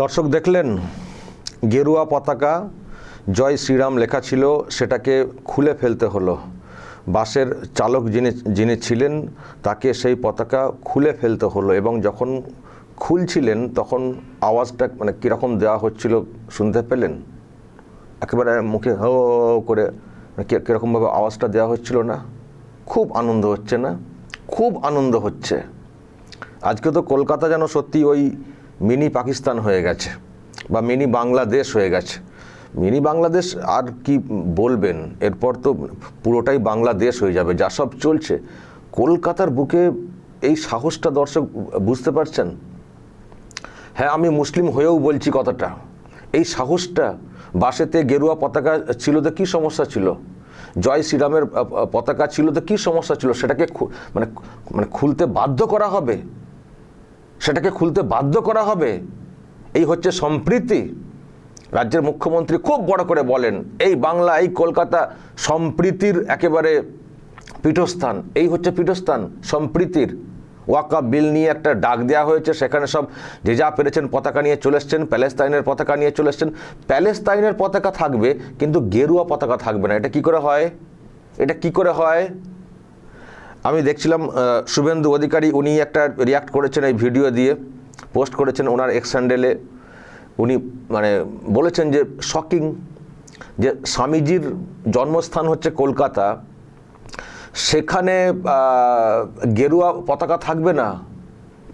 দর্শক দেখলেন, গেরুয়া পতাকা, জয় শ্রীরাম লেখা ছিল, সেটাকে খুলে ফেলতে হলো। বাসের চালক যিনি যিনি ছিলেন, তাকে সেই পতাকা খুলে ফেলতে হলো এবং যখন খুলছিলেন, তখন আওয়াজটা মানে কীরকম দেওয়া হচ্ছিল শুনতে পেলেন? একেবারে মুখে হো করে মানে কীরকমভাবে আওয়াজটা দেওয়া হচ্ছিল না? খুব আনন্দ হচ্ছে না? খুব আনন্দ হচ্ছে। আজকে তো কলকাতা যেন সত্যি ওই মিনি পাকিস্তান হয়ে গেছে বা মিনি বাংলাদেশ হয়ে গেছে। মিনি বাংলাদেশ আর কি বলবেন? এরপর তো পুরোটাই বাংলাদেশ হয়ে যাবে, যা সব চলছে। কলকাতার বুকে এই সাহসটা দর্শক বুঝতে পারছেন? হ্যাঁ আমি মুসলিম হয়েও বলছি কথাটা। এই সাহসটা বাসেতে গেরুয়া পতাকা ছিল তো কী সমস্যা ছিল? জয় শ্রীরামের পতাকা ছিল তো কী সমস্যা ছিল? সেটাকে মানে মানে খুলতে বাধ্য করা হবে? সেটাকে খুলতে বাধ্য করা হবে, এই হচ্ছে সম্প্রীতি। রাজ্যের মুখ্যমন্ত্রী খুব বড় করে বলেন, এই বাংলা, এই কলকাতা সম্প্রীতির একেবারে পীঠস্থান, এই হচ্ছে পীঠস্থান, সম্প্রীতির। ওয়াকা বিল নিয়ে একটা ডাক দেওয়া হয়েছে, সেখানে সব যে যা পেরেছেন পতাকা নিয়ে চলে এসছেন, প্যালেস্তাইনের পতাকা নিয়ে চলে এসছেন। প্যালেস্তাইনের পতাকা থাকবে, কিন্তু গেরুয়া পতাকা থাকবে না। এটা কি করে হয়? এটা কি করে হয়? আমি দেখছিলাম শুভেন্দু অধিকারী উনি একটা রিয়াক্ট করেছেন এই ভিডিও দিয়ে পোস্ট করেছেন ওনার এক্স হ্যান্ডেলে উনি মানে বলেছেন যে শকিং যে স্বামীজির জন্মস্থান হচ্ছে কলকাতা, সেখানে গেরুয়া পতাকা থাকবে না।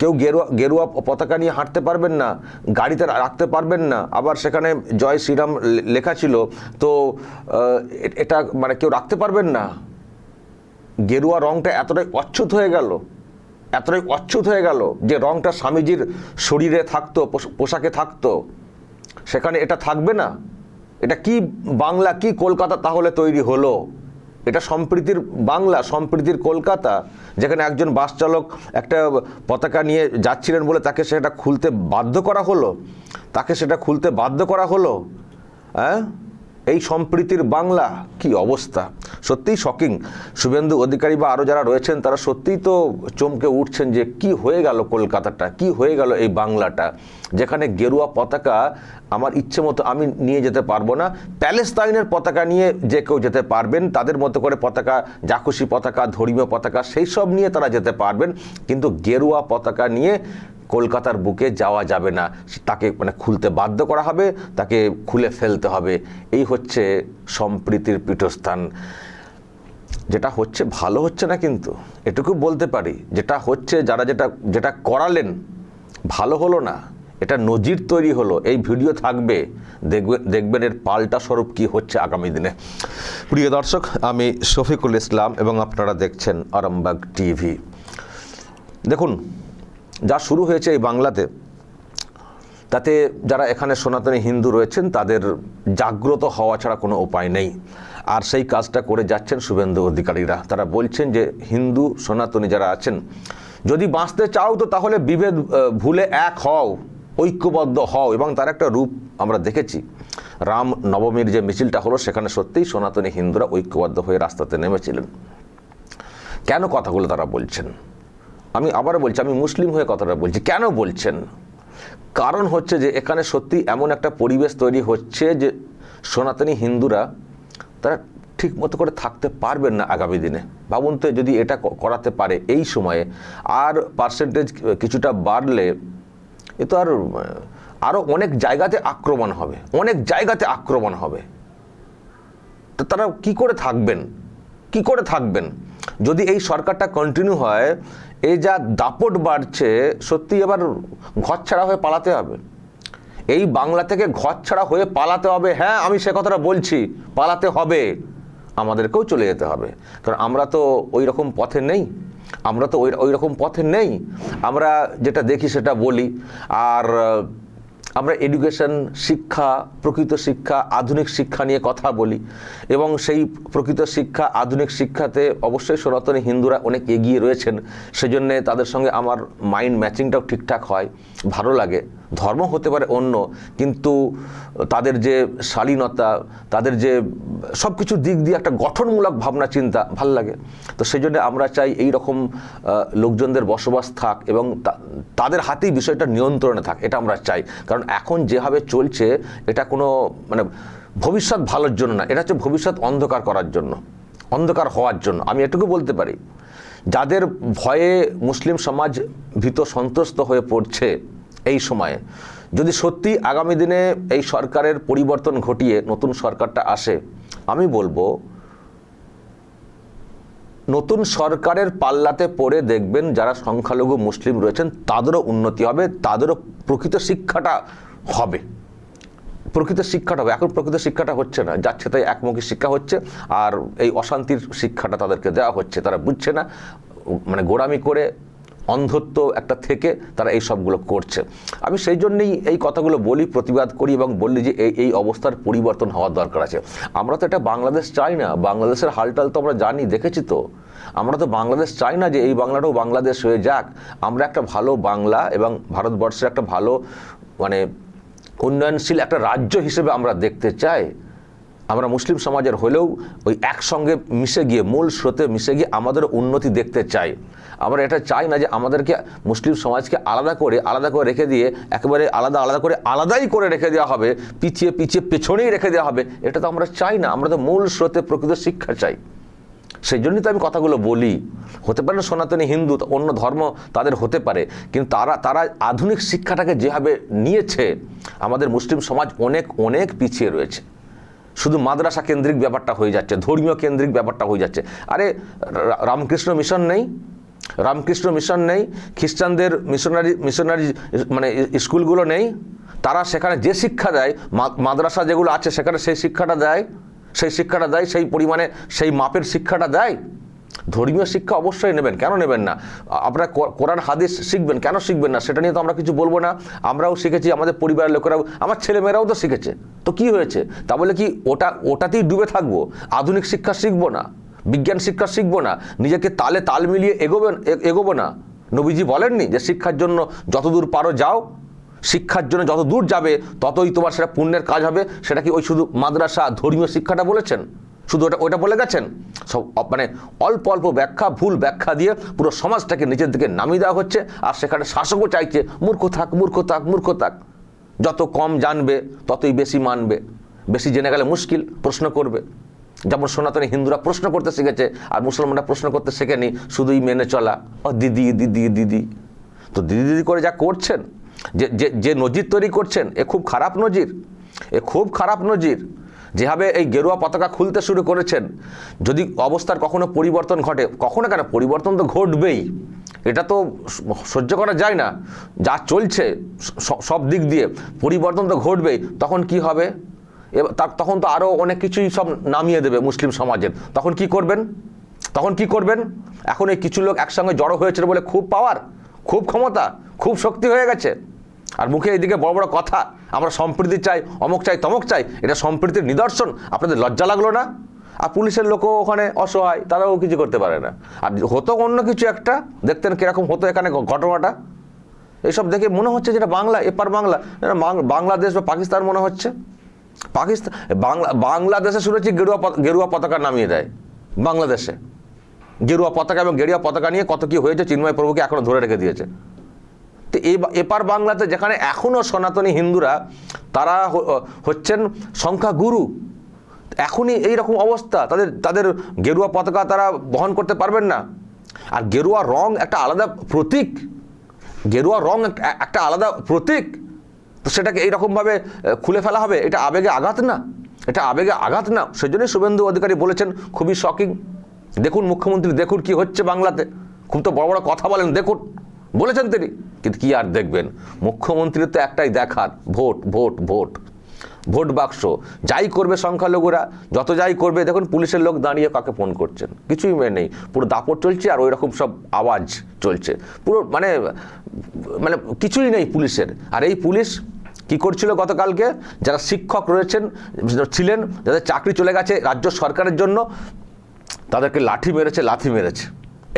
কেউ গেরুয়া গেরুয়া পতাকা নিয়ে হাঁটতে পারবেন না, গাড়িতে রাখতে পারবেন না। আবার সেখানে জয় শ্রীরাম লেখা ছিল, তো এটা মানে কেউ রাখতে পারবেন না। গেরুয়া রংটা এতটাই অচ্ছুত হয়ে গেল, এতটাই অচ্ছুত হয়ে গেল যে রংটা স্বামীজির শরীরে থাকতো, পোশ- পোশাকে থাকতো। সেখানে এটা থাকবে না। এটা কি বাংলা, কি কলকাতা তাহলে তৈরি হলো? এটা সম্প্রীতির বাংলা, সম্প্রীতির কলকাতা, যেখানে একজন বাস চালক একটা পতাকা নিয়ে যাচ্ছিলেন বলে তাকে সেটা খুলতে বাধ্য করা হলো? তাকে সেটা খুলতে বাধ্য করা হলো? হ্যাঁ এই সম্প্রীতির বাংলা কি অবস্থা? সত্যিই শকিং শুভেন্দু অধিকারী বা আরও যারা রয়েছেন, তারা সত্যিই তো চমকে উঠছেন যে কি হয়ে গেল কলকাতাটা, কি হয়ে গেল এই বাংলাটা, যেখানে গেরুয়া পতাকা আমার ইচ্ছে মতো আমি নিয়ে যেতে পারব না। প্যালেস্তাইনের পতাকা নিয়ে যে কেউ যেতে পারবেন, তাদের মতো করে পতাকা জাকুশি পতাকা, ধর্মীয় পতাকা, সেই সব নিয়ে তারা যেতে পারবেন। কিন্তু গেরুয়া পতাকা নিয়ে কলকাতার বুকে যাওয়া যাবে না। তাকে মানে খুলতে বাধ্য করা হবে, তাকে খুলে ফেলতে হবে। এই হচ্ছে সম্প্রীতির পীঠস্থান। যেটা হচ্ছে ভালো হচ্ছে না কিন্তু, এটুকু বলতে পারি, যেটা হচ্ছে যারা যেটা যেটা করালেন, ভালো হলো না, এটা নজির তৈরি হলো, এই ভিডিও থাকবে। দেখবে, দেখবেন এর পাল্টা স্বরূপ কি হচ্ছে আগামী দিনে। প্রিয় দর্শক, আমি শফিকুল ইসলাম এবং আপনারা দেখছেন আরামবাগ টিভি। দেখুন যা শুরু হয়েছে এই বাংলাতে, তাতে যারা এখানে সনাতনী হিন্দু রয়েছেন, তাদের জাগ্রত হওয়া ছাড়া কোনো উপায় নেই। আর সেই কাজটা করে যাচ্ছেন শুভেন্দু অধিকারীরা। তারা বলছেন যে, হিন্দু সনাতনী যারা আছেন, যদি বাঁচতে চাও তো তাহলে বিভেদ ভুলে এক হও, ঐক্যবদ্ধ হও। এবং তার একটা রূপ আমরা দেখেছি। রাম নবমীর যে মিছিলটা হলো, সেখানে সত্যিই সনাতনী হিন্দুরা ঐক্যবদ্ধ হয়ে রাস্তাতে নেমেছিলেন। কেন কথাগুলো তারা বলছেন? আমি আবার বলছি, আমি মুসলিম হয়ে কথাটা বলছি। কেন বলছেন? কারণ হচ্ছে যে, এখানে সত্যি এমন একটা পরিবেশ তৈরি হচ্ছে যে, সনাতনী হিন্দুরা তারা ঠিক মতো করে থাকতে পারবেন না আগামী দিনে। ভাবুন তো, যদি এটা করাতে পারে এই সময়ে, আর পার্সেন্টেজ কিছুটা বাড়লে এ তো আর আরও অনেক জায়গাতে আক্রমণ হবে, অনেক জায়গাতে আক্রমণ হবে। তো তারা কি করে থাকবেন? কি করে থাকবেন? যদি এই সরকারটা কন্টিনিউ হয় এই যা দাপট বাড়ছে, সত্যি এবার ঘর ছাড়া হয়ে পালাতে হবে। এই বাংলা থেকে ঘর ছাড়া হয়ে পালাতে হবে। হ্যাঁ আমি সে কথাটা বলছি, পালাতে হবে। আমাদেরকেও চলে যেতে হবে। কারণ আমরা তো ওই রকম পথে নেই। আমরা তো ওই ওই রকম পথে নেই। আমরা যেটা দেখি সেটা বলি। আর আমরা এডুকেশন শিক্ষা, প্রকৃত শিক্ষা, আধুনিক শিক্ষা নিয়ে কথা বলি। এবং সেই প্রকৃত শিক্ষা, আধুনিক শিক্ষাতে অবশ্যই সনাতনী হিন্দুরা অনেক এগিয়ে রয়েছেন। সেজন্যে তাদের সঙ্গে আমার মাইন্ড ম্যাচিংটাও ঠিকঠাক হয়, ভালো লাগে। ধর্ম হতে পারে অন্য, কিন্তু তাদের যে শালীনতা, তাদের যে সব কিছু দিক দিয়ে একটা গঠনমূলক ভাবনা, চিন্তা ভালো লাগে। তো সেই জন্য আমরা চাই এই রকম লোকজনদের বসবাস থাক এবং তাদের হাতেই বিষয়টা নিয়ন্ত্রণে থাক, এটা আমরা চাই। কারণ এখন যেভাবে চলছে, এটা কোনো মানে ভবিষ্যৎ ভালোর জন্য না, এটা হচ্ছে ভবিষ্যৎ অন্ধকার করার জন্য, অন্ধকার হওয়ার জন্য। আমি এটুকু বলতে পারি, যাদের ভয়ে মুসলিম সমাজ ভীত সন্ত্রস্ত হয়ে পড়ছে এই সময়ে। যদি সত্যি আগামী দিনে এই সরকারের পরিবর্তন ঘটিয়ে নতুন সরকারটা আসে, আমি বলব, নতুন সরকারের পাল্লাতে পড়ে দেখবেন যারা সংখ্যালঘু মুসলিম রয়েছেন, তাদেরও উন্নতি হবে, তাদেরও প্রকৃত শিক্ষাটা হবে। প্রকৃত শিক্ষাটা হবে। এখন প্রকৃত শিক্ষাটা হচ্ছে না, যাচ্ছে তাই একমুখী শিক্ষা হচ্ছে, আর এই অশান্তির শিক্ষাটা তাদেরকে দেওয়া হচ্ছে। তারা বুঝছে না মানে গোড়ামি করে অন্ধত্ব একটা থেকে তারা এই সবগুলো করছে। আমি সেই জন্যেই এই কথাগুলো বলি, প্রতিবাদ করি এবং বললি যে এই এই অবস্থার পরিবর্তন হওয়ার দরকার আছে। আমরা তো এটা বাংলাদেশ চাই না। বাংলাদেশের হালটাল তো আমরা জানি, দেখেছি তো। আমরা তো বাংলাদেশ চাই না যে এই বাংলাটাও বাংলাদেশ হয়ে যাক। আমরা একটা ভালো বাংলা এবং ভারতবর্ষের একটা ভালো মানে উন্নয়নশীল একটা রাজ্য হিসেবে আমরা দেখতে চাই। আমরা মুসলিম সমাজের হলেও ওই একসঙ্গে মিশে গিয়ে, মূল স্রোতে মিশে গিয়ে আমাদের উন্নতি দেখতে চাই। আমরা এটা চাই না যে আমাদেরকে মুসলিম সমাজকে আলাদা করে আলাদা করে রেখে দিয়ে, একেবারে আলাদা আলাদা করে, আলাদাই করে রেখে দেওয়া হবে, পিছিয়ে পিছিয়ে, পেছনেই রেখে দেওয়া হবে, এটা তো আমরা চাই না। আমরা তো মূল স্রোতে প্রকৃত শিক্ষা চাই। সেই জন্যই তো আমি কথাগুলো বলি। হতে পারে না সনাতনী হিন্দু অন্য ধর্ম তাদের হতে পারে, কিন্তু তারা তারা আধুনিক শিক্ষাটাকে যেভাবে নিয়েছে, আমাদের মুসলিম সমাজ অনেক অনেক পিছিয়ে রয়েছে। শুধু মাদ্রাসা কেন্দ্রিক ব্যাপারটা হয়ে যাচ্ছে, ধর্মীয় কেন্দ্রিক ব্যাপারটা হয়ে যাচ্ছে। আরে রামকৃষ্ণ মিশন নেই? রামকৃষ্ণ মিশন নেই? খ্রিস্টানদের মিশনারি মিশনারি মানে স্কুলগুলো নেই? তারা সেখানে যে শিক্ষা দেয় মাদ্রাসা যেগুলো আছে সেখানে সেই শিক্ষাটা দেয়? সেই শিক্ষাটা দেয়, সেই পরিমাণে সেই মাপের শিক্ষাটা দেয়? ধর্মীয় শিক্ষা অবশ্যই নেবেন। কেন নেবেন না? আপনারা কোরআন, হাদিস শিখবেন, কেন শিখবেন না? সেটা নিয়ে তো আমরা কিছু বলব না। আমরাও শিখেছি, আমাদের পরিবারের লোকেরাও, আমার ছেলেমেয়েরাও তো শিখেছে। তো কি হয়েছে? তা বলে কি ওটা, ওটাতেই ডুবে থাকব? আধুনিক শিক্ষা শিখব না? বিজ্ঞান শিক্ষা শিখব না? নিজেকে তালে তাল মিলিয়ে এগোবেন এগোবো না? নবীজি বলেননি যে শিক্ষার জন্য যতদূর পারো যাও। শিক্ষার জন্য যত দূর যাবে, ততই তোমার সেটা পুণ্যের কাজ হবে। সেটা কি ওই শুধু মাদ্রাসা ধর্মীয় শিক্ষাটা বলেছেন? শুধু ওটা ওটা বলে গেছেন সব মানে অল্প অল্প ব্যাখ্যা, ভুল ব্যাখ্যা দিয়ে পুরো সমাজটাকে নিচের দিকে নামিয়ে দেওয়া হচ্ছে, আর সেখানে শাসকও চাইছে, মূর্খ থাক মূর্খ থাক মূর্খ থাক। যত কম জানবে, ততই বেশি মানবে। বেশি জেনে গেলে মুশকিল, প্রশ্ন করবে। যেমন সনাতনী হিন্দুরা প্রশ্ন করতে শিখেছে, আর মুসলমানরা প্রশ্ন করতে শেখেনি, শুধুই মেনে চলা। ও, দিদি দিদি দিদি। তো দিদি দিদি করে যা করছেন যে যে নজির তৈরি করছেন, এ খুব খারাপ নজির। এ খুব খারাপ নজির। যেভাবে এই গেরুয়া পতাকা খুলতে শুরু করেছেন, যদি অবস্থার কখনো পরিবর্তন ঘটে, কখনো কেন? পরিবর্তন তো ঘটবেই। এটা তো সহ্য করা যায় না। যা চলছে সব দিক দিয়ে পরিবর্তন তো ঘটবেই। তখন কি হবে? তখন তো আরও অনেক কিছুই সব নামিয়ে দেবে মুসলিম সমাজের তখন কি করবেন? তখন কি করবেন? এখন এই কিছু লোক একসঙ্গে জড়ো হয়েছিল বলে খুব পাওয়ার খুব ক্ষমতা, খুব শক্তি হয়ে গেছে। আর মুখে এইদিকে বড় বড় কথা, আমরা সম্প্রীতি চাই, অমুক চাই, তমক চাই, এটা সম্প্রীতির নিদর্শন, আপনাদের লজ্জা লাগল না? আর পুলিশের লোকও ওখানে অসহায়, তারাও কিছু করতে পারে না। আর হতো অন্য কিছু একটা? দেখতেন কীরকম হতো এখানে ঘটনাটা? এইসব দেখে মনে হচ্ছে যেটা বাংলা, এপার বাংলা। বাংলাদেশ বা পাকিস্তান মনে হচ্ছে। পাকিস্তান বাংলা বাংলাদেশে শুনেছি গেরুয়া গেরুয়া পতাকা নামিয়ে দেয়, বাংলাদেশে। গেরুয়া পতাকা এবং গেরুয়া পতাকা নিয়ে কত কি হয়েছে, চিন্ময় প্রভুকে এখনও ধরে রেখে দিয়েছে। তো এপার বাংলাতে যেখানে এখনও সনাতনী হিন্দুরা, তারা হচ্ছেন সংখ্যাগুরু। এখনই এই রকম অবস্থা। তাদের তাদের গেরুয়া পতাকা তারা বহন করতে পারবেন না। আর গেরুয়া রং একটা আলাদা প্রতীক। গেরুয়া রং একটা আলাদা প্রতীক। তো সেটাকে এইরকমভাবে খুলে ফেলা হবে। এটা আবেগে আঘাত না। এটা আবেগে আঘাত না। সেজন্যই শুভেন্দু অধিকারী বলেছেন, খুবই শকিং দেখুন মুখ্যমন্ত্রী, দেখুন কি হচ্ছে বাংলাতে। খুব তো বড় বড় কথা বলেন, দেখুন। বলেছেন তিনি। কিন্তু কি আর দেখবেন? মুখ্যমন্ত্রীর তো একটাই দেখার, ভোট ভোট ভোট। ভোট বাক্স, যাই করবে সংখ্যালঘুরা, যত যাই করবে, দেখুন পুলিশের লোক দাঁড়িয়ে কাকে ফোন করছেন। কিছুই মেয়ে নেই। পুরো দাপট চলছে আর ওই রকম সব আওয়াজ চলছে। পুরো মানে মানে কিছুই নেই পুলিশের। আর এই পুলিশ কি করছিল গতকালকে? যারা শিক্ষক রয়েছেন, ছিলেন, যাদের চাকরি চলে গেছে রাজ্য সরকারের জন্য, তাদেরকে লাঠি মেরেছে, লাথি মেরেছে।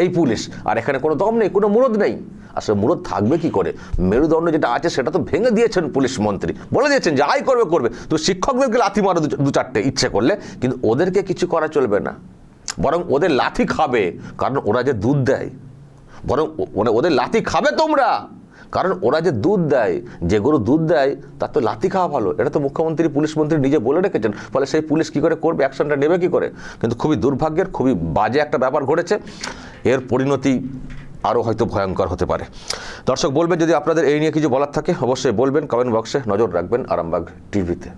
এই পুলিশ। আর এখানে কোনো দম নেই, কোনো মুরদ নেই। আসলে মুরত থাকবে কি করে? মেরুদণ্ড যেটা আছে সেটা তো ভেঙে দিয়েছেন পুলিশ মন্ত্রী। বলে দিয়েছেন যাই করবে করবে। তো শিক্ষকদেরকে লাথি মারো দু- চারটে ইচ্ছে করলে, কিন্তু ওদেরকে কিছু করা চলবে না। বরং ওদের লাথি খাবে, কারণ ওরা যে দুধ দেয়। বরং মানে ওদের লাথি খাবে তোমরা। কারণ ওরা যে দুধ দেয়, যে গরু দুধ দেয়, তার তো লাথি খাওয়া ভালো। এটা তো মুখ্যমন্ত্রী, পুলিশ মন্ত্রী নিজে বলে রেখেছেন। ফলে সেই পুলিশ কি করে করবে, অ্যাকশনটা নেবে কি করে? কিন্তু খুবই দুর্ভাগ্যের, খুবই বাজে একটা ব্যাপার ঘটেছে। এর পরিণতি আরও হয়তো ভয়ঙ্কর হতে পারে। দর্শক, বলবেন যদি আপনাদের এই নিয়ে কিছু বলার থাকে, অবশ্যই বলবেন কমেন্ট বক্সে নজর রাখবেন আরামবাগ টিভিতে।